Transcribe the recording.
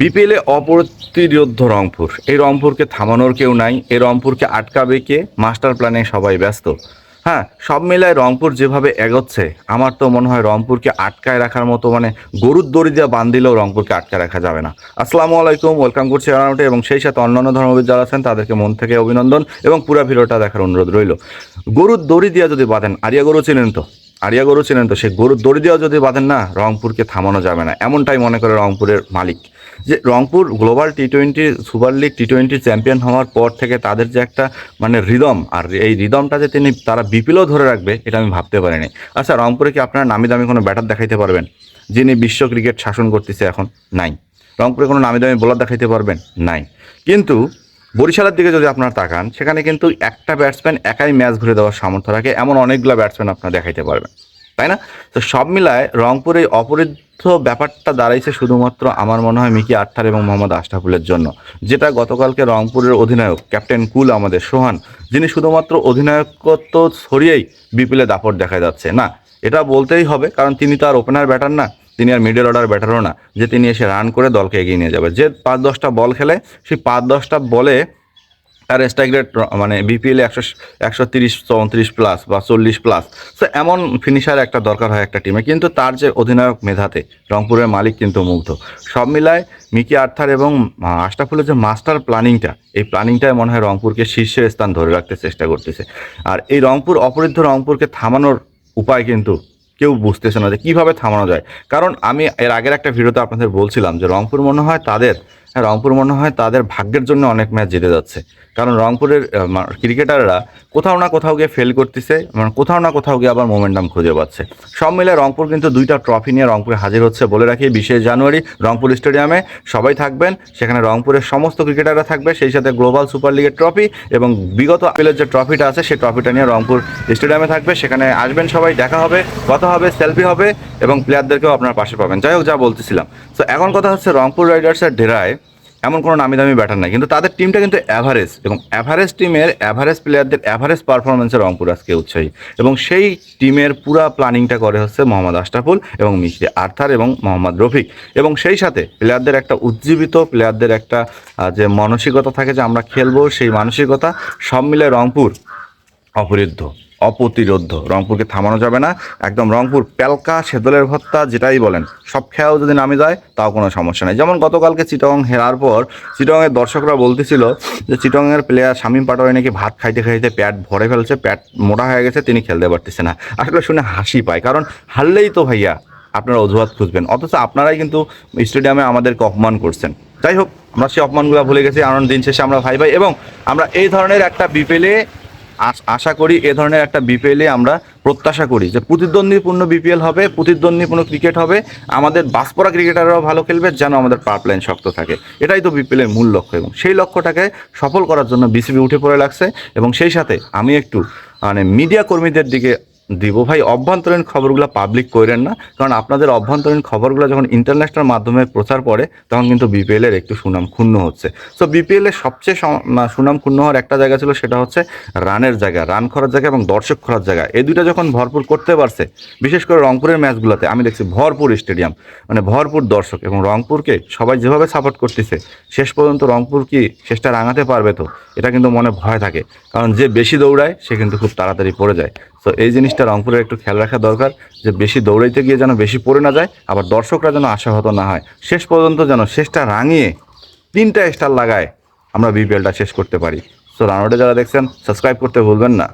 বিপিএলে অপ্রতিরোধ রংপুর। এই রংপুরকে থামানোর কেউ নাই, এই রংপুরকে আটকাবে কে? মাস্টার প্ল্যানে সবাই ব্যস্ত। হ্যাঁ সব মিলায় রংপুর যেভাবে এগোচ্ছে, আমার তো মনে হয় রংপুরকে আটকায় রাখার মতো মানে গরুর দড়ি দিয়ে বান দিলেও রংপুরকে আটকায় রাখা যাবে না। আসসালামু আলাইকুম, ওয়েলকাম করছি রানাউটে এবং সেই সাথে অন্যান্য ধর্মবিদ যারা আছেন, তাদেরকে মন থেকে অভিনন্দন এবং পুরো ভিডিওটা দেখার অনুরোধ রইল। গরুর দড়ি দিয়ে যদি বাঁধেন, আরিয়া গরু চিনেন তো? আরিয়া গরু চিনেন তো? সেই গরুর দড়ি দিয়েও যদি বাঁধেন না, রংপুরকে থামানো যাবে না। এমনটাই মনে করে রংপুরের মালিক। যে Rangpur global T twenty super league T twenty champion হওয়ার পর থেকে তাদের যে একটা মানে রিদম, আর এই রিদমটা যে তিনি তারা বিপিলও ধরে রাখবে, এটা আমি ভাবতে পারিনি। আচ্ছা রংপুরে কি আপনারা নামি দামি কোনো ব্যাটার দেখাইতে পারবেন? যিনি বিশ্ব ক্রিকেট শাসন করতেছে এখন, নাই। রংপুরে কোনো নামি দামি বোলার দেখাইতে পারবেন? নাই। কিন্তু বরিশালের দিকে যদি আপনারা তাকান, সেখানে কিন্তু একটা ব্যাটসম্যান একাই ম্যাচ ঘুরে দেওয়ার সামর্থ্য রাখে, এমন অনেকগুলো ব্যাটসম্যান আপনারা দেখাইতে পারবেন। তাই না? তো সব মিলায় রংপুরে অপরিদ্ধ ব্যাপারটা দাঁড়াইছে শুধুমাত্র আমার মনে হয় মিকি আটথার এবং মোহাম্মদ আশরাফুলের জন্য। যেটা গতকালকে রংপুরের অধিনায়ক ক্যাপ্টেন কুল আমাদের সোহান, যিনি শুধুমাত্র অধিনায়কত্ব ছড়িয়েই বিপিলে দাপট দেখা যাচ্ছে। না, এটা বলতেই হবে, কারণ তিনি তো আর ওপেনার ব্যাটার না, তিনি আর মিডল অর্ডার ব্যাটারও না, যে তিনি এসে রান করে দলকে এগিয়ে নিয়ে যাবে। যে পাঁচ দশটা বল খেলে, সেই পাঁচ দশটা বলে তার স্ট্রাইক রেট মানে বিপিএলে একশো একশো তিরিশ, চৌত্রিশ প্লাস বা চল্লিশ প্লাস তো এমন ফিনিশার একটা দরকার হয় একটা টিমে কিন্তু তার যে অধিনায়ক মেধাতে, রংপুরের মালিক কিন্তু মুগ্ধ। সব মিলায় মিকি আর্থার এবং আশরাফুলের যে মাস্টার প্ল্যানিংটা এই প্ল্যানিংটাই মনে হয় রংপুরকে শীর্ষের স্থান ধরে রাখতে চেষ্টা করতেছে। আর এই রংপুর, অপরিদ্ধ রংপুরকে থামানোর উপায় কিন্তু কেউ বুঝতেছে না যে কীভাবে থামানো যায়। কারণ আমি এর আগের একটা ভিডিওতে আপনাদের বলছিলাম যে রংপুর মনে হয় তাদের রংপুর মনে হয় তাদের ভাগ্যের জন্য অনেক ম্যাচ জিতে যাচ্ছে। কারণ রংপুরের ক্রিকেটাররা কোথাও না কোথাও গিয়ে ফেল করতেছে মানে কোথাও না কোথাও গিয়ে আবার মোমেন্টাম খুঁজে পাচ্ছে। সব মিলে রংপুর কিন্তু দুইটা ট্রফি নিয়ে রংপুরে হাজির হচ্ছে বলে রাখি বিশে জানুয়ারি রংপুর স্টেডিয়ামে। সবাই থাকবেন, সেখানে রংপুরের সমস্ত ক্রিকেটাররা থাকবে, সেই সাথে গ্লোবাল সুপার লিগের ট্রফি এবং বিগত আপিলের যে ট্রফিটা আছে, সেই ট্রফিটা নিয়ে রংপুর স্টেডিয়ামে থাকবে। সেখানে আসবেন সবাই, দেখা হবে, কথা হবে সেলফি হবে এবং প্লেয়ারদেরকেও আপনার পাশে পাবেন। যাই হোক, যা বলতেছিলাম। তো এখন কথা হচ্ছে রংপুর রাইডার্সের ডেরায়। এমন কোনো নামি দামি ব্যাটার নাই। কিন্তু তাদের টিমটা কিন্তু অ্যাভারেজ এবং অ্যাভারেজ টিমের অ্যাভারেজ প্লেয়ারদের অ্যাভারেজ পারফরমেন্সে রংপুর আজকে উৎসাহী। এবং সেই টিমের পুরা প্ল্যানিংটা করে হচ্ছে মোহাম্মদ আশরাফুল এবং মিশরি আর্থার এবং মোহাম্মদ রফিক। এবং সেই সাথে প্লেয়ারদের একটা উজ্জীবিত প্লেয়ারদের একটা যে মানসিকতা থাকে যে আমরা খেলব সেই মানসিকতা সব মিলে রংপুর অপরিদ্ধ অপ্রতিরোধ। রংপুরকে থামানো যাবে না। একদম রংপুর প্যালকা, সেদলের ভত্তা, যেটাই বলেন, সব খেয়াও যদি নামে যায়, তাও কোনো সমস্যা নেই। যেমন গতকালকে চিটং হেরার পর, চিটংয়ের দর্শকরা বলতেছিল যে চিটংয়ের প্লেয়ার শামীম পাটোয়ারি নাকি ভাত খাইতে খাইতে প্যাট ভরে ফেলছে, প্যাট মোটা হয়ে গেছে, তিনি খেলতে পারতেছে না। আসলে শুনে হাসি পায়, কারণ হারলেই তো ভাইয়া আপনারা অজুহাত খুঁজবেন। অথচ আপনারাই কিন্তু স্টেডিয়ামে আমাদেরকে অপমান করছেন। যাই হোক, আমরা সেই অপমানগুলো ভুলে গেছি কারণ দিন শেষে আমরা ভাই ভাই এবং আমরা এই ধরনের একটা বিপেলে আশা করি এ ধরনের একটা বিপিএলে আমরা প্রত্যাশা করি যে প্রতিদ্বন্দ্বীপূর্ণ বিপিএল হবে, প্রতিদ্বন্দ্বীপূর্ণ ক্রিকেট হবে, আমাদের বাসপরা ক্রিকেটাররাও ভালো খেলবে যেন আমাদের পাওয়ার শক্ত থাকে। এটাই তো বিপিএলের মূল লক্ষ্য এবং সেই লক্ষ্যটাকে সফল করার জন্য বিসিবি উঠে পড়ে লাগছে এবং সেই সাথে আমি একটু মানে মিডিয়া কর্মীদের দিকে দিব ভাই, অভ্যন্তরীণ খবরগুলো পাবলিক করেন না। কারণ আপনাদের অভ্যন্তরীণ খবরগুলো যখন ইন্টারন্যাশনাল মাধ্যমে প্রচার পড়ে, তখন কিন্তু বিপিএল এর একটু সুনাম ক্ষুণ্ণ হচ্ছে। সো বিপিএল এর সবচেয়ে সুনাম ক্ষুণ্ণ হওয়ার একটা জায়গা ছিল, সেটা হচ্ছে রানের জায়গা, রান খরার জায়গা এবং দর্শক খরার জায়গা। এই দুইটা যখন ভরপুর করতে পারছে, বিশেষ করে রংপুরের ম্যাচগুলোতে, আমি দেখছি ভরপুর স্টেডিয়াম মানে ভরপুর দর্শক এবং রংপুরকে সবাই যেভাবে সাপোর্ট করতেছে, শেষ পর্যন্ত রংপুর কি শেষটা রাঙাতে পারবে তো, এটা কিন্তু মনে ভয় থাকে। কারণ যে বেশি দৌড়ায়, সে কিন্তু খুব তাড়াতাড়ি পড়ে যায়। তো এই জিনিসটা রংপুরের একটু খেয়াল রাখা দরকার যে বেশি দৌড়াইতে গিয়ে যেন বেশি পড়ে না যায়, আবার দর্শকরা যেন আশাহত না হয়। শেষ পর্যন্ত যেন শেষটা রাঙিয়ে তিনটা স্টার লাগায় আমরা বিপিএলটা শেষ করতে পারি। সো রানওয়েটে যারা দেখছেন সাবস্ক্রাইব করতে ভুলবেন না।